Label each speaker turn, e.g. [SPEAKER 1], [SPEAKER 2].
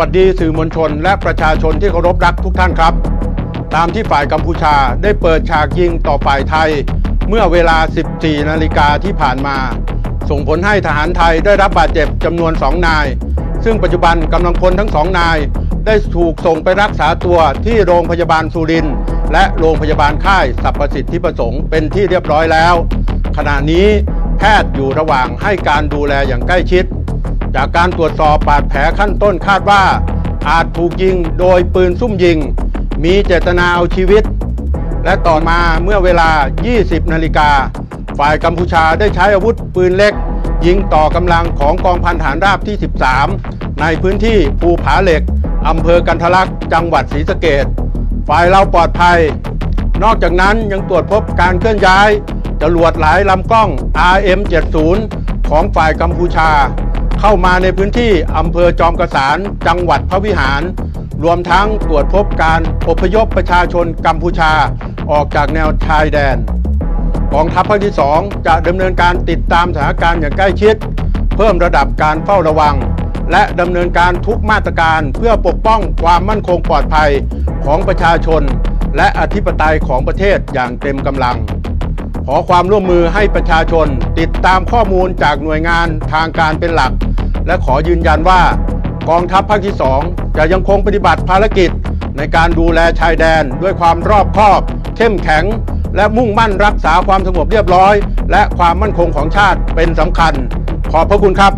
[SPEAKER 1] วัสดีสื่อมวลชน และประชาชนที่เคารพรักทุกท่านครับ ตามที่ฝ่ายกัมพูชาได้เปิดฉากยิงต่อฝ่ายไทย เมื่อเวลา 14 นาฬิกาที่ผ่านมา ส่งผลให้ทหารไทยได้รับบาดเจ็บจำนวน 2 นาย ซึ่งปัจจุบันกำลังพลทั้งสองนาย ได้ถูกส่งไปรักษาตัวที่โรงพยาบาลสุรินทร์และโรงพยาบาลค่ายสรรพสิทธิประสงค์เป็นที่เรียบร้อยแล้ว ขณะนี้แพทย์อยู่ระหว่างให้การดูแลอย่างใกล้ชิด จากการตรวจสอบบาดแผลขั้นต้นคาดว่า อาจถูกยิงโดยปืนซุ่มยิง มีเจตนาเอาชีวิต และต่อมาเมื่อเวลา 20 นาฬิกา ฝ่ายกัมพูชาได้ใช้อาวุธปืนเล็ก ยิงต่อกำลังของกองพันฐานราบที่ 13 ในพื้นที่ภูผาเหล็กอำเภอกันทะลักษ์จังหวัดศรีสะเกดฝ่ายเราปลอดภัย นอกจากนั้นยังตรวจพบการเคลื่อนย้ายจรวดหลายลำกล้อง RM70 ของฝ่ายกัมพูชา เข้ามาในพื้นที่อำเภอจอมกระสานจังหวัดพระวิหาร รวมทั้งตรวจพบการอพยพประชาชนกัมพูชาออกจากแนวชายแดนกองทัพภาคที่ 2 จะดำเนินการติดตามสถานการณ์อย่างใกล้ชิด เพิ่มระดับการเฝ้าระวัง และดำเนินการทุกมาตรการเพื่อปกป้องความมั่นคงปลอดภัยของประชาชน และอธิปไตยของประเทศอย่างเต็มกำลัง ขอความร่วมมือให้ประชาชน ติดตามข้อมูลจากหน่วยงานทางการเป็นหลัก และขอยืนยันว่ากองทัพภาคที่ 2 จะยังคงปฏิบัติภารกิจ ในการดูแลชายแดนด้วยความรอบคอบ เข้มแข็ง และมุ่งมั่นรักษาความสงบเรียบร้อย และความมั่นคงของชาติเป็นสำคัญ ขอบพระคุณครับ